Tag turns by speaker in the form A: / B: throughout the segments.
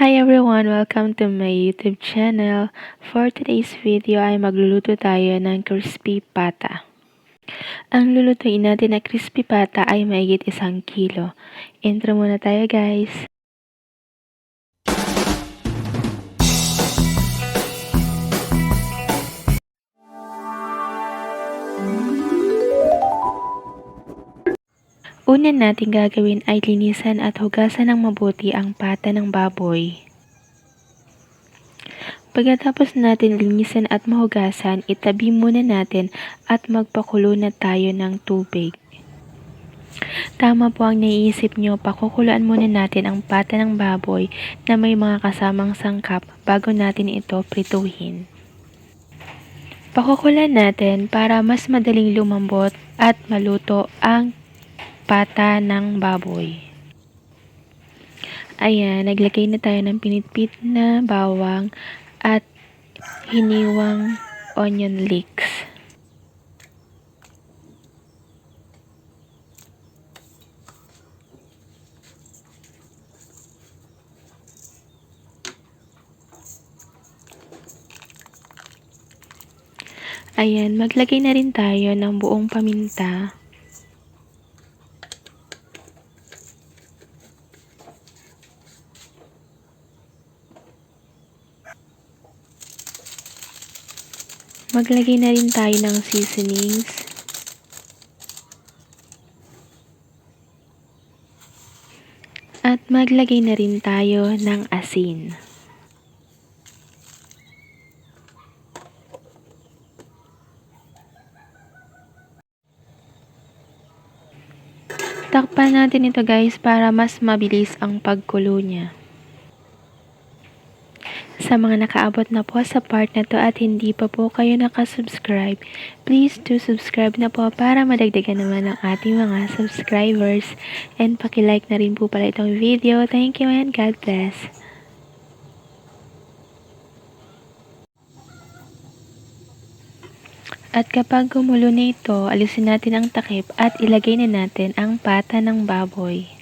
A: Hi everyone! Welcome to my YouTube channel. For today's video ay magluluto tayo ng crispy pata. Ang lulutuin natin na crispy pata ay maigit isang kilo. Intro muna tayo guys. Una natin gagawin ay linisan at hugasan ng mabuti ang pata ng baboy. Pagkatapos natin linisan at mahugasan, itabi muna natin at magpakulo na tayo ng tubig. Tama po ang naiisip nyo, pakukuluan muna natin ang pata ng baboy na may mga kasamang sangkap bago natin ito prituhin. Pakukulan natin para mas madaling lumambot at maluto ang pata ng baboy. Ayan, naglagay na tayo ng pinitpit na bawang at hiniwang onion leeks. Ayan, maglagay na rin tayo ng buong paminta. Maglagay na rin tayo ng seasonings. At maglagay na rin tayo ng asin. Takpan natin ito guys para mas mabilis ang pagkulo niya. Sa mga nakaabot na po sa part na to at hindi pa po kayo nakasubscribe, please do subscribe na po para madagdagan naman ang ating mga subscribers. And pakilike na rin po pala itong video. Thank you and God bless. At kapag gumulo na ito, alisin natin ang takip at ilagay na natin ang pata ng baboy.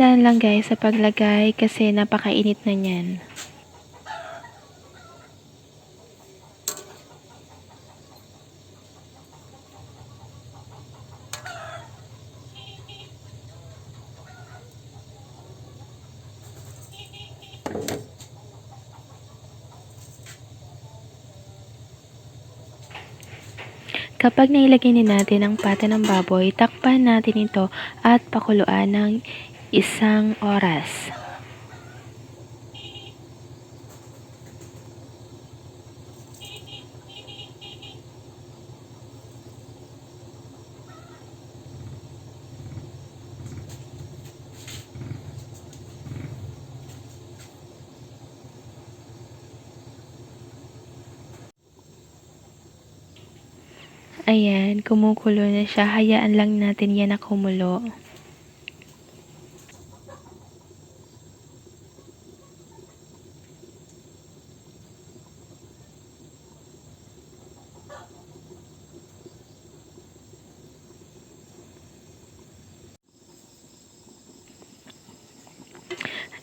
A: Dahan-dahan lang guys sa paglagay kasi napakainit na niyan. Kapag nailagay na natin ang pata ng baboy, takpan natin ito at pakuluan ng isang oras. Ayan, kumukulo na siya. Hayaan lang natin yan na kumulo.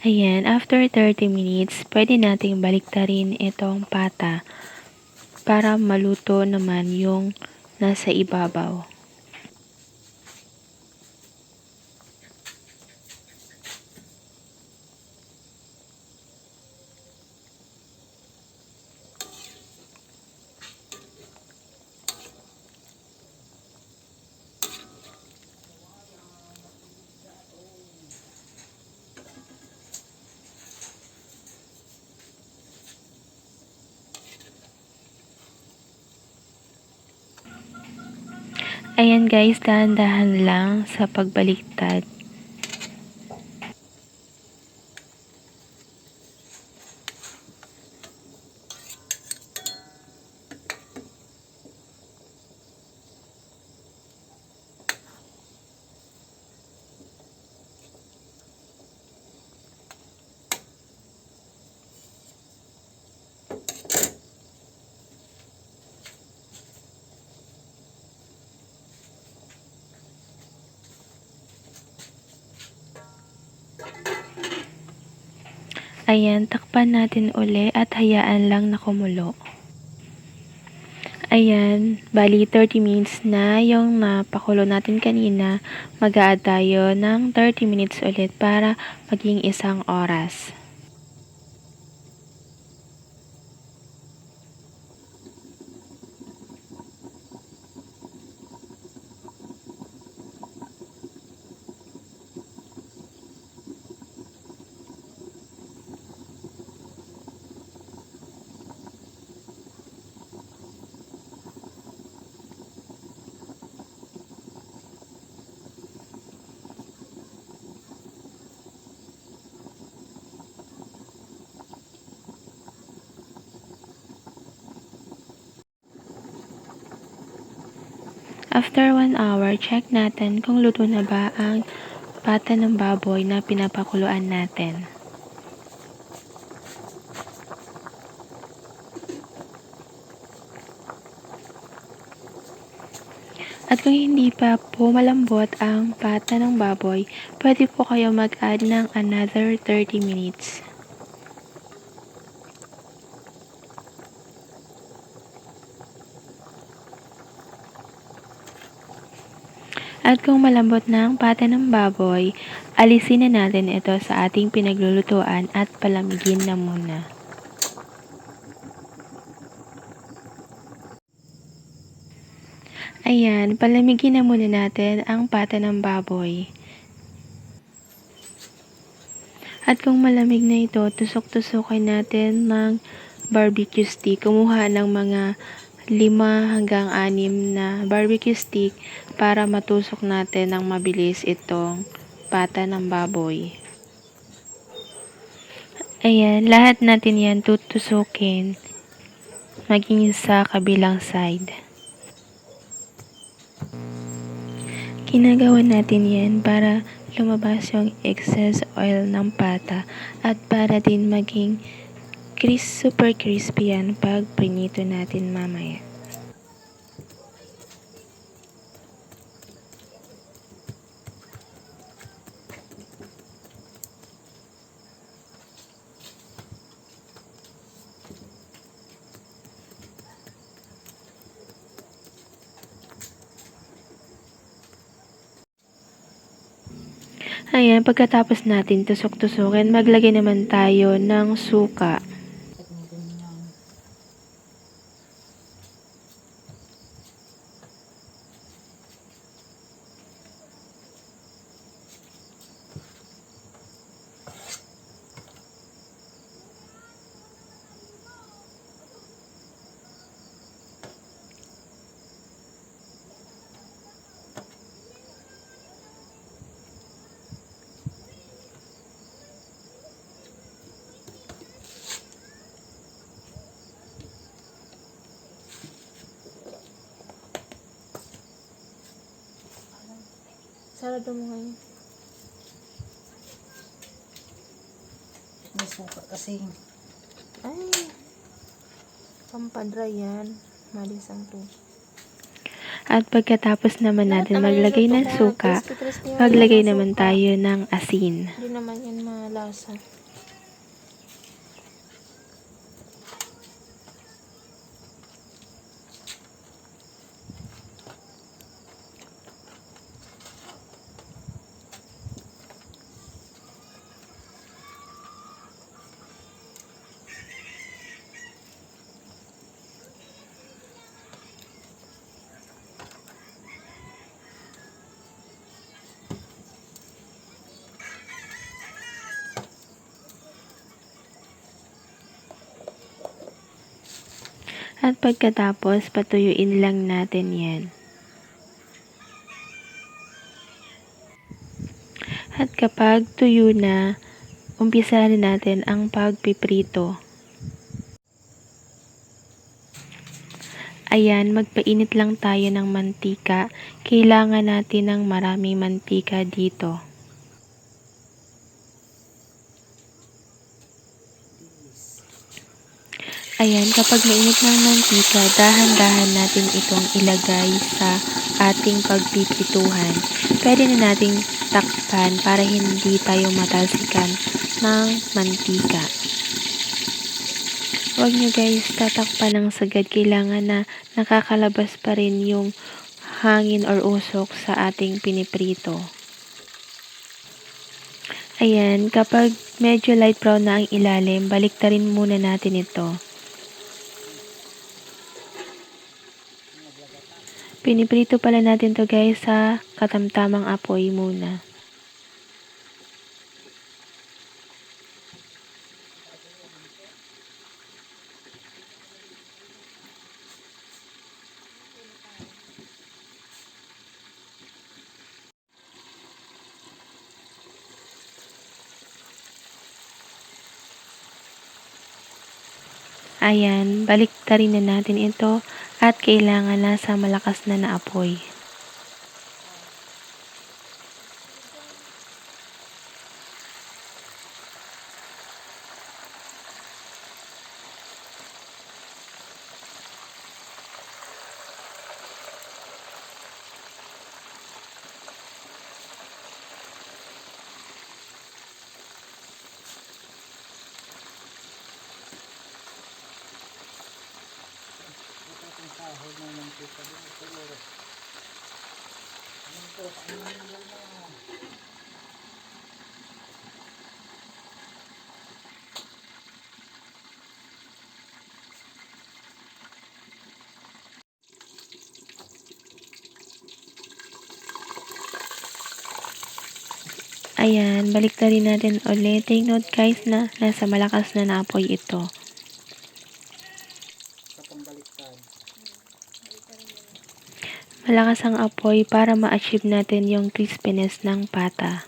A: Ayan, after 30 minutes, pwede nating baliktarin itong pata para maluto naman yung nasa ibabaw. Ayan guys, dahan-dahan lang sa pagbaliktad. Ayan, takpan natin uli at hayaan lang na kumulo. Ayan, bali 30 minutes na yung napakulo natin kanina. mag tayo ng 30 minutes ulit para maging isang oras. After 1 hour, check natin kung luto na ba ang pata ng baboy na pinapakuluan natin. At kung hindi pa po malambot ang pata ng baboy, pwede po kayo mag-add ng another 30 minutes. At kung malambot na ang pata ng baboy, alisin na natin ito sa ating pinaglulutuan at palamigin na muna. Ayan, palamigin na muna natin ang pata ng baboy. At kung malamig na ito, tusok-tusokin natin ng barbecue stick. Kumuha ng mga 5 hanggang 6 na barbecue stick para matusok natin ng mabilis itong pata ng baboy. Ayan, lahat natin yan tutusukin maging sa kabilang side. Ginagawa natin yan para lumabas yung excess oil ng pata at para din maging crisp, super crispy yan pag prinito natin mamaya. Ayan, pagkatapos natin tusok-tusokin, maglagay naman tayo ng suka. Sarado mo ngayon.
B: May suka kasi.
A: Ay, pampadry yan. Malis ang to. At pagkatapos naman natin maglagay ng suka, maglagay naman tayo ng asin.
C: Hindi naman yan malasa.
A: At pagkatapos, patuyuin lang natin yan. At kapag tuyo na, umpisa na natin ang pagpiprito. Ayan, magpainit lang tayo ng mantika. Kailangan natin ng maraming mantika dito. Ayan, kapag mainit ng mantika, dahan-dahan natin itong ilagay sa ating pagpipituhan. Pwede na nating takpan para hindi tayo matalsikan ng mantika. Huwag nyo guys tatakpan ng sagad. Kailangan na nakakalabas pa rin yung hangin or usok sa ating piniprito. Ayan, kapag medyo light brown na ang ilalim, balik rin muna natin ito. Piniprito pala natin to guys sa katamtamang apoy muna. Ayan, balik rin na natin ito at kailangan na sa malakas na na Ayan, balik na rin natin ulit. Take note guys na nasa malakas na naapoy ito. Malakas ang apoy para ma-achieve natin yung crispiness ng pata.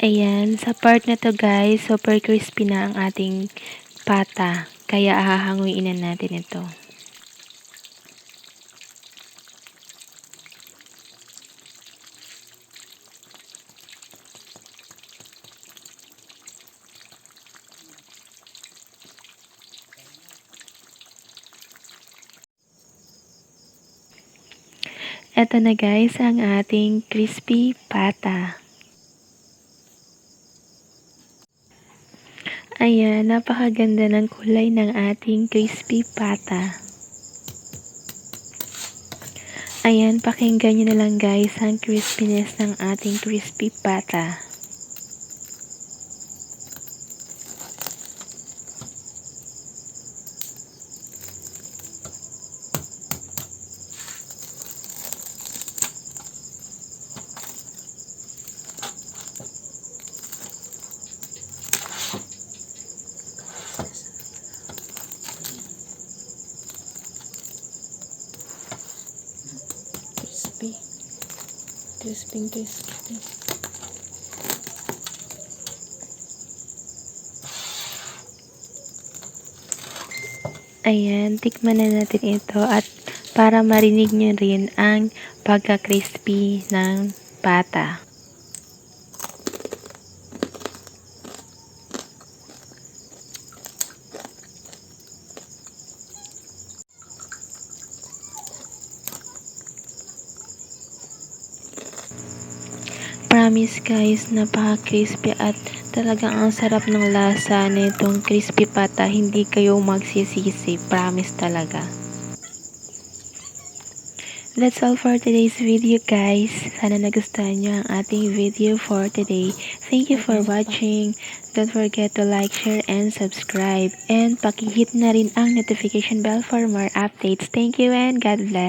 A: Ayan, sa part na to guys, super crispy na ang ating pata. Kaya ahahanguin na natin ito. Ito na guys ang ating crispy pata. Ayan, napakaganda ng kulay ng ating crispy pata. Ayan, pakinggan nyo na lang guys ang crispiness ng ating crispy pata. Crispy. Crispy, crispy. Ayan, tikman na natin ito at para marinig nyo rin ang pagka-crispy ng pata. Promise guys, napaka-crispy at talagang ang sarap ng lasa nitong crispy pata. Hindi kayo magsisisi. Promise talaga. That's all for today's video guys. Sana nagustuhan nyo ang ating video for today. Thank you for watching. Don't forget to like, share, and subscribe. And pakihit na rin ang notification bell for more updates. Thank you and God bless.